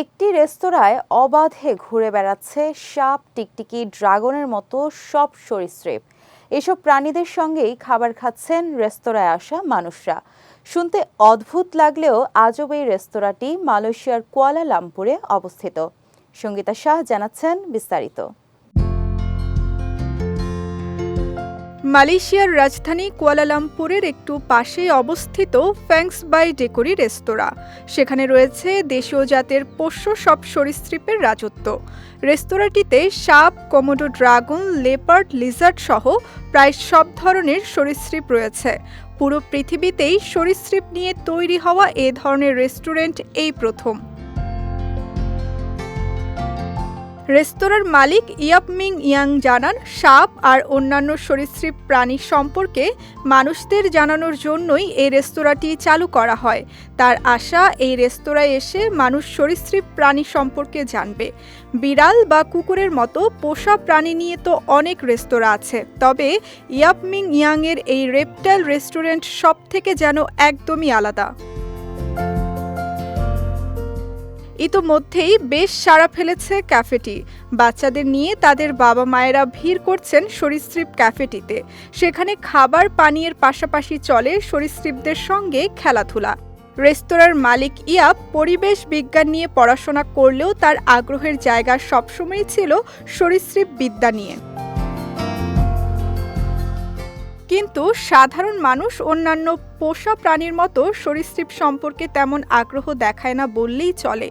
একটি রেস্তোরাঁয় অবাধে ঘুরে বেড়াচ্ছে সাপ, টিকটিকি, ড্রাগনের মতো সব সরীসৃপ। এসব প্রাণীদের সঙ্গেই খাবার খাচ্ছেন রেস্তোরাঁয় আসা মানুষরা। শুনতে অদ্ভুত লাগলেও আজব এই রেস্তোরাঁটি মালয়েশিয়ার কুয়ালালামপুরে অবস্থিত। সঙ্গীতা শাহ জানাচ্ছেন বিস্তারিত। মালয়েশিয়ার রাজধানী কুয়ালালামপুরের একটু পাশেই অবস্থিত ফ্যাংস বাই ডেকোরি রেস্তোরাঁ। সেখানে রয়েছে দেশীয় জাতের পোষ্য সব সরীসৃপের রাজত্ব। রেস্তোরাঁটিতে সাপ, কমোডো ড্রাগন, লেপার্ড, লিজার্ড সহ প্রায় সব ধরনের সরীসৃপ রয়েছে। পুরো পৃথিবীতেই সরীসৃপ নিয়ে তৈরি হওয়া এ ধরনের রেস্টুরেন্ট এই প্রথম। রেস্তোরাঁর মালিক ইয়াপমিং ইয়াং জানান, সাপ আর অন্যান্য সরীসৃপ প্রাণী সম্পর্কে মানুষদের জানানোর জন্যই এই রেস্তোরাঁটি চালু করা হয়। তার আশা, এই রেস্তোরাঁয় এসে মানুষ সরীসৃপ প্রাণী সম্পর্কে জানবে। বিড়াল বা কুকুরের মতো পোষা প্রাণী নিয়ে তো অনেক রেস্তোরাঁ আছে, তবে ইয়াপমিং ইয়াংয়ের এই রেপটাইল রেস্টুরেন্ট সব থেকে যেন একদমই আলাদা। ইতোমধ্যেই বেশ সাড়া ফেলেছে ক্যাফেটি। বাচ্চাদের নিয়ে তাদের বাবা মায়েরা ভিড় করছেন সরীসৃপ ক্যাফেটিতে। সেখানে খাবার পানীয়ের পাশাপাশি চলে সরীসৃপদের সঙ্গে খেলাধুলা। রেস্তোরাঁর মালিক ইয়াব পরিবেশ বিজ্ঞান নিয়ে পড়াশোনা করলেও তার আগ্রহের জায়গা সবসময়ই ছিল সরীসৃপ বিদ্যা নিয়ে। কিন্তু সাধারণ মানুষ অন্যান্য পোষা প্রাণীর মতো সরীসৃপ সম্পর্কে তেমন আগ্রহ দেখায় না বললেই চলে।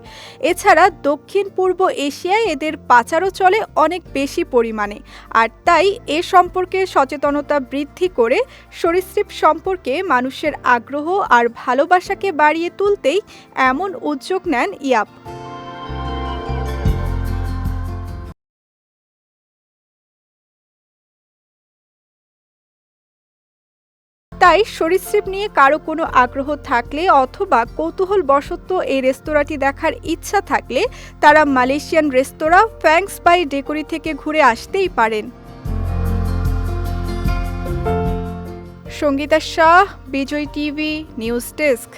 এছাড়া দক্ষিণ পূর্ব এশিয়ায় এদের পাচারও চলে অনেক বেশি পরিমাণে। আর তাই এ সম্পর্কে সচেতনতা বৃদ্ধি করে সরীসৃপ সম্পর্কে মানুষের আগ্রহ আর ভালোবাসাকে বাড়িয়ে তুলতেই এমন উদ্যোগ নেন ইয়াপ। তাই সরীসৃপ নিয়ে কারও কোনো আগ্রহ থাকলে অথবা কৌতূহল বশত এই রেস্তোরাঁটি দেখার ইচ্ছা থাকলে তারা Malaysian restaurant Fangs by Decori থেকে ঘুরে আসতেই পারেন। Sangita Shah, Vijay TV, news desk.